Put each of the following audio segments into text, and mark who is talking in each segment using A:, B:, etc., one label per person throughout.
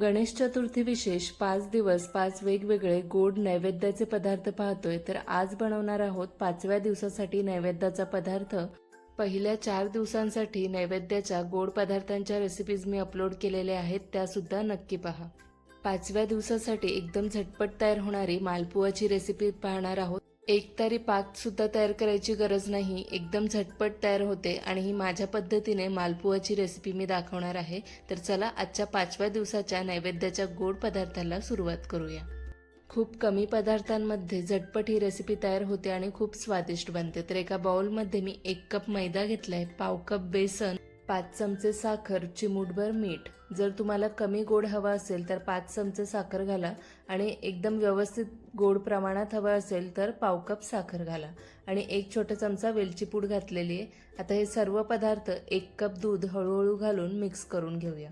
A: गणेश चतुर्थी विशेष पाच दिवस पाच वेगवेगळे गोड नैवेद्याचे पदार्थ पाहतोय. तर आज बनवणार आहोत पाचव्या दिवसासाठी नैवेद्याचा पदार्थ. पहिल्या चार दिवसांसाठी नैवेद्याच्या गोड पदार्थांच्या रेसिपीज मी अपलोड केलेल्या आहेत त्या सुद्धा नक्की पहा. पाचव्या दिवसासाठी एकदम झटपट तयार होणारी मालपुआची रेसिपी पाहणार आहोत. एक तरी पाकसुद्धा तयार करायची गरज नाही. एकदम झटपट तयार होते आणि ही माझ्या पद्धतीने मालपुआची रेसिपी मी दाखवणार आहे. तर चला आजच्या पाचव्या दिवसाच्या नैवेद्याच्या गोड पदार्थाला सुरुवात करूया. खूप कमी पदार्थांमध्ये झटपट ही रेसिपी तयार होते आणि खूप स्वादिष्ट बनते. तर एका बाउलमध्ये मी एक कप मैदा घेतला आहे पाव कप बेसन पाच चमचे साखर चिमूटभर मीठ. जर तुम्हाला कमी गोड हवा असेल तर पाच चमचे साखर घाला आणि एकदम व्यवस्थित गोड प्रमाणात हवं असेल तर पाव कप साखर घाला. आणि एक छोटा चमचा वेलची पूड घातलेली आहे. आता हे सर्व पदार्थ एक कप दूध हळूहळू घालून मिक्स करून घेऊया.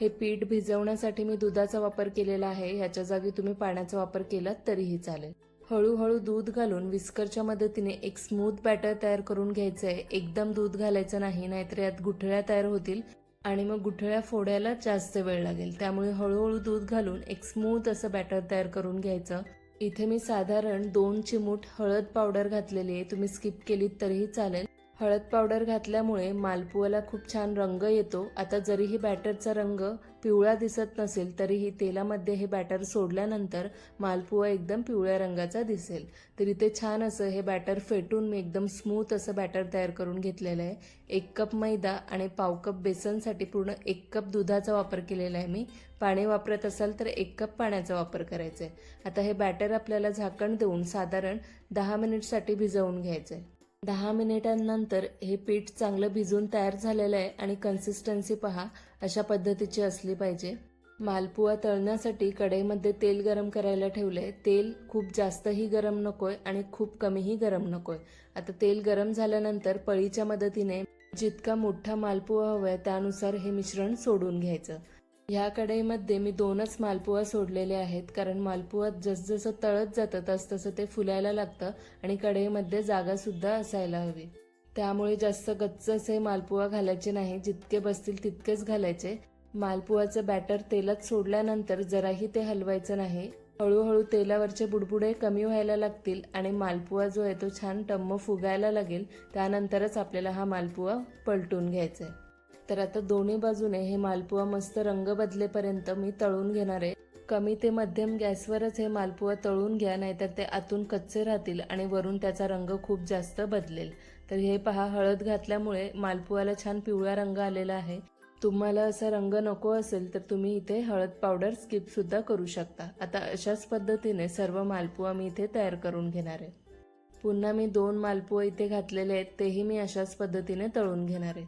A: हे पीठ भिजवण्यासाठी मी दुधाचा वापर केलेला आहे. ह्याच्या जागी तुम्ही पाण्याचा वापर केलात तरीही चालेल. हळूहळू दूध घालून विस्करच्या मदतीने एक स्मूथ बॅटर तयार करून घ्यायचं आहे एकदम दूध घालायचं नाही नाहीतर यात गुठळ्या तयार होतील आणि मग गुठळ्या फोडायला जास्त वेळ लागेल. त्यामुळे हळूहळू दूध घालून एक स्मूथ असं बॅटर तयार करून घ्यायचं. इथे मी साधारण दोन चिमूट हळद पावडर घातलेली आहे. तुम्ही स्किप केलीत तरीही चालेल. हळद पावडर घातल्यामुळे मालपुआला खूप छान रंग येतो. आता जरीही बॅटरचा रंग पिवळा दिसत नसेल तरीही तेलामध्ये हे बॅटर सोडल्यानंतर मालपुआ एकदम पिवळ्या रंगाचा दिसेल. तर इथे छान असं हे बॅटर फेटून मी एकदम स्मूथ असं बॅटर तयार करून घेतलेलं आहे. एक कप मैदा आणि पाव कप बेसनसाठी पूर्ण एक कप दुधाचा वापर केलेला आहे मी. पाणी वापरत असाल तर एक कप पाण्याचा वापर करायचा आहे. आता हे बॅटर आपल्याला झाकण देऊन साधारण दहा मिनिटसाठी भिजवून घ्यायचं आहे. दहा मिनिटांनंतर हे पीठ चांगलं भिजून तयार झालेलं आहे आणि कन्सिस्टन्सी पहा अशा पद्धतीची असली पाहिजे. मालपुआ तळण्यासाठी कढईमध्ये तेल गरम करायला ठेवलंय. तेल खूप जास्तही गरम नकोय आणि खूप कमीही गरम नकोय. आता तेल गरम झाल्यानंतर पळीच्या मदतीने जितका मोठा मालपुआ हवाय त्यानुसार हे मिश्रण सोडून घ्यायचं. ह्या कढईमध्ये मी दोनच मालपुआ सोडलेले आहेत कारण मालपुआ जसजसं तळत जातं तसतसं ते फुलायला लागतं आणि कढईमध्ये जागासुद्धा असायला हवी. त्यामुळे जास्त गच्च असे मालपुआ घालायचे नाही जितके बसतील तितकेच घालायचे. मालपुआचं बॅटर तेलात सोडल्यानंतर जराही ते हलवायचं नाही. हळूहळू तेलावरचे बुडबुडे कमी व्हायला लागतील आणि मालपुआ जो आहे तो छान टम्म फुगायला लागेल. त्यानंतरच आपल्याला हा मालपुआ पलटून घ्यायचा आहे तर आता दोन्ही बाजूने हे मालपुआ मस्त रंग बदलेपर्यंत मी तळून घेणार आहे. कमी ते मध्यम गॅसवरच हे मालपुआ तळून घ्या नाहीतर ते आतून कच्चे राहतील आणि वरून त्याचा रंग खूप जास्त बदलेल. तर हे पहा हळद घातल्यामुळे मालपुआला छान पिवळा रंग आलेला आहे. तुम्हाला असा रंग नको असेल तर तुम्ही इथे हळद पावडर स्किप सुद्धा करू शकता. आता अशाच पद्धतीने सर्व मालपुआ मी इथे तयार करून घेणार आहे. पुन्हा मी दोन मालपुआ इथे घातलेले आहेत तेही मी अशाच पद्धतीने तळून घेणार आहे.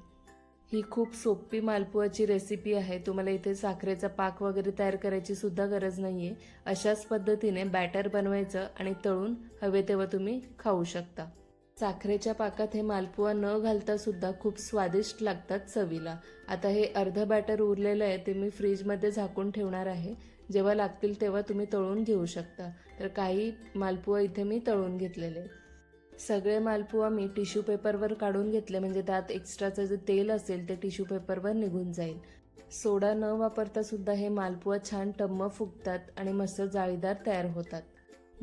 A: ही खूप सोपी मालपुआची रेसिपी आहे. तुम्हाला इथे साखरेचा पाक वगैरे तयार करायची सुद्धा गरज आहे अशाच पद्धतीने बॅटर बनवायचं आणि तळून हवे तेव्हा तुम्ही खाऊ शकता. साखरेच्या पाकात हे मालपुआ न घालता सुद्धा खूप स्वादिष्ट लागतात चवीला. आता हे अर्ध बॅटर उरलेलं आहे ते मी फ्रीजमध्ये झाकून ठेवणार आहे. जेव्हा लागतील तेव्हा तुम्ही तळून घेऊ शकता. तर काही मालपुआ इथे मी तळून घेतलेले. सगळे मालपुवा मी टिश्यू पेपरवर काढून घेतले म्हणजे त्यात एक्स्ट्राचं जे तेल असेल ते टिश्यू पेपरवर निघून जाईल. सोडा न वापरता सुद्धा हे मालपुआ छान टम्म फुगतात आणि मस्त जाळीदार तयार होतात.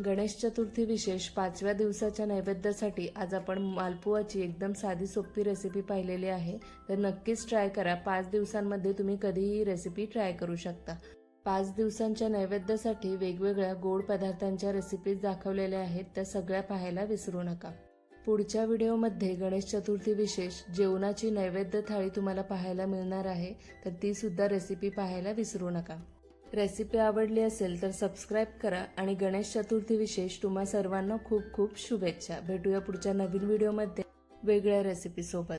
A: गणेश चतुर्थी विशेष पाचव्या दिवसाच्या नैवेद्यासाठी आज आपण मालपुआची एकदम साधी सोपी रेसिपी पाहिलेली आहे. तर नक्कीच ट्राय करा. पाच दिवसांमध्ये तुम्ही कधीही रेसिपी ट्राय करू शकता. पाच दिवसांच्या नैवेद्यासाठी वेगवेगळ्या गोड पदार्थांच्या रेसिपीज दाखवलेल्या आहेत त्या सगळ्या पाहायला विसरू नका. पुढच्या व्हिडिओमध्ये गणेश चतुर्थी विशेष जेवणाची नैवेद्य थाळी तुम्हाला पाहायला मिळणार आहे तर ती सुद्धा रेसिपी पाहायला विसरू नका. रेसिपी आवडली असेल तर सबस्क्राईब करा आणि गणेश चतुर्थी विशेष तुम्हा सर्वांना खूप खूप शुभेच्छा. भेटूया पुढच्या नवीन व्हिडिओमध्ये. वेगळ्या रेसिपीसोबत